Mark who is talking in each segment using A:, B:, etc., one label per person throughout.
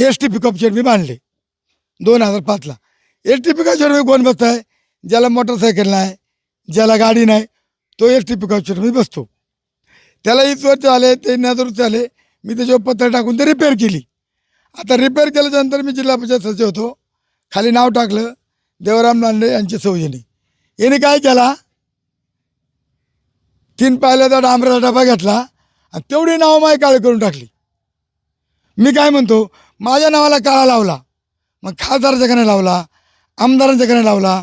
A: S T pickup मी बांधले दोन हजार पाचला. एस टी पिकअप मी कोण बसत आहे ज्याला मोटरसायकल नाही ज्याला गाडी नाही तो एस टी पिकअप मी बसतो. त्याला वीस वर्ष आले ते हजार आले मी त्याच्यावर पत्र टाकून ते रिपेअर केली. आता रिपेअर केल्याच्यानंतर मी जिल्हा परिषद सचिव होतो. खाली नाव टाकलं देवराम लांडे यांची सौजनी याने काय केला? तीन पाहिल्याचा डांबराचा डबा घेतला आणि तेवढी नाव माय काळ करून टाकली. मी काय म्हणतो? माझ्या नावाला काळा लावला. मग खासदाराच्या कडे लावला आमदारांच्या कडे लावला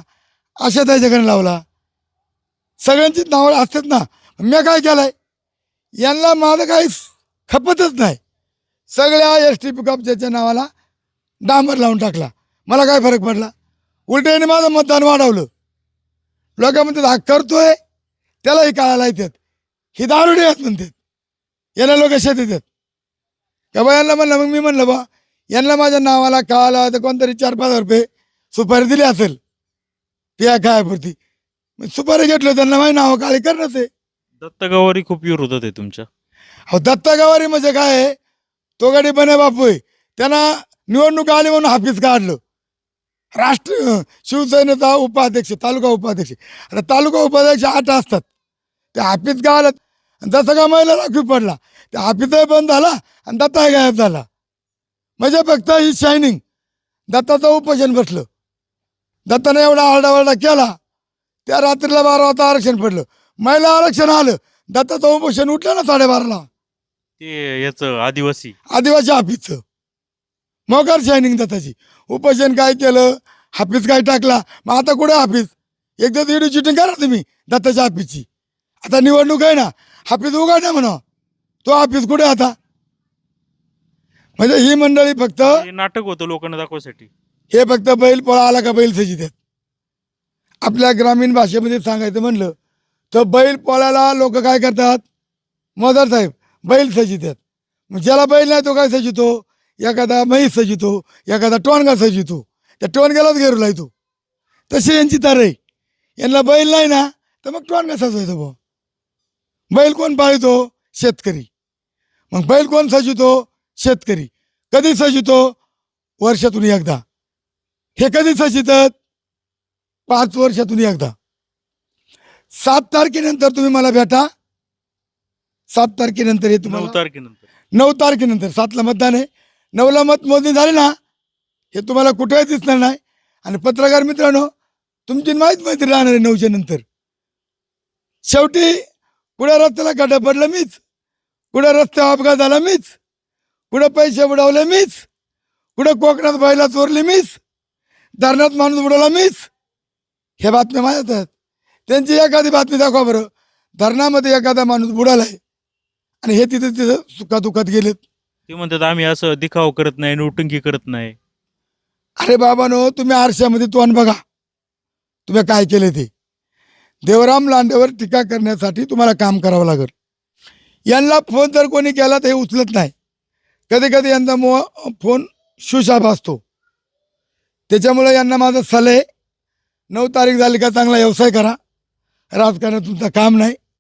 A: आशाताईच्या कडे लावला. सगळ्यांचीच नावं असतात ना. मी काय केलंय? यांना माझं काही खपतच नाही. सगळ्या एस टी पिकअपच्या नावाला डांबर लावून टाकला. मला काय फरक पडला? उलट्याने माझं मतदान वाढवलं. लोक म्हणतात हा करतोय त्यालाही काळाला येतात. ही दारुडे आहेत म्हणतात. याला लोक शेत येतात का बा यांना म्हणलं मग मी म्हणलं बा यांना माझ्या नावाला काळाला तर कोणतरी चार पाच रुपये सुपारी दिली असेल. पिया खायापुरती मग सुपारी घेतलं त्यांना माझी नावं काळी करणंच आहे
B: दत्तगावारी खूप विरोधात आहे तुमच्या.
A: अहो दत्ता गावारी म्हणजे काय आहे? तो गडी बने बापू आहे. त्यांना निवडणूक आली म्हणून हाफिज काढलं. राष्ट्र शिवसेनेचा उपाध्यक्ष तालुका उपाध्यक्ष. आता तालुका उपाध्यक्ष आठ असतात. ते हाफिज गावाला जसं का महिला राखीव पडला. ते हाफिजही बंद झाला आणि दत्ताही गायब झाला. म्हणजे फक्त ही शायनिंग दत्ताचं उपोषण बसलं. दत्ताने एवढा आरडाओरडा केला त्या रात्रीला बारा वाजता आरक्षण पडलं. महिला आरक्षण आलं. दत्ताचं उपोषण उठलं ना साडेबाराला.
B: ते याचं आदिवासी.
A: आदिवासी हाफिजचं. मोकार शायनिंग दत्ताची. उपोषण काय केलं? हाफिज काय टाकला? मग आता कुठे हाफिज? एकदा व्हिडिओ चिटिंग करा तुम्ही दत्ताच्या हाफिजची. आता निवडणूक आहे ना. हाफिज उघडा म्हणा. तो हाफिज कुठे आता? म्हणजे ही मंडळी फक्त
B: हे नाटक होतं लोकांना दाखवायसाठी.
A: हे फक्त बैल पळा आला का बैल सजित आपल्या ग्रामीण भाषेमध्ये सांगायचं म्हणलं तर बैल पळायला लोक काय करतात? मदर साहेब बैल सजित मग ज्याला बैल नाही तो काय सजितो? एखादा म्हैस सजितो एखादा टोणगा सजितो. त्या टोणग्यालाच घेरू लायतो तशी यांची तर आहे. यांना बैल नाही ना तर मग टोणगा सजवायचो बैल कोण पाळतो? शेतकरी. मग बैल कोण सजितो? शेतकरी. कधी सजितो? वर्षातून एकदा. हे कधी सचितात पाच वर्षातून एकदा. सात तारखेनंतर तुम्ही मला भेटा. सात तारखेनंतर हे
B: नऊ
A: तुम्हाला
B: तारखेनंतर.
A: नऊ तारखेनंतर. सातला मतदान आहे. नऊला मत मोजणी झाली ना हे तुम्हाला कुठेही दिसणार नाही. आणि पत्रकार मित्रांनो तुमची माहीत माहिती राहणार आहे नऊच्या नंतर. शेवटी कुठे रस्त्याला गड्डा पडलं मीच? कुठे रस्त्यावर अपघात झाला मीच? कुठे पैसे बुडवले मीच? कुठे कोकणात बायला चोरली मीच? धरणात माणूस बुडवला मीच? हे बातम्या माझ्यात आहेत. त्यांची एखादी बातमी दाखवा बरं. धरणामध्ये एखादा माणूस बुडालाय आणि हे तिथे तिथं सुखादुखात गेलेत.
B: ते म्हणतात आम्ही असं दिखाव करत नाही नोटंकी करत नाही.
A: अरे बाबानो तुम्ही आरशामध्ये तोंड बघा. तुम्ही काय केले ते? देवराम लांडेवर टीका करण्यासाठी तुम्हाला काम करावं लागेल. यांना फोन जर कोणी केला तर हे उचलत नाही. कधी कधी यांचा मो फोन सुशाप असतो त्याच्यामुळे यांना माझा सल्ला आहे नऊ तारीख झाली का चांगला व्यवसाय करा. राजकारणात तुमचं काम नाही.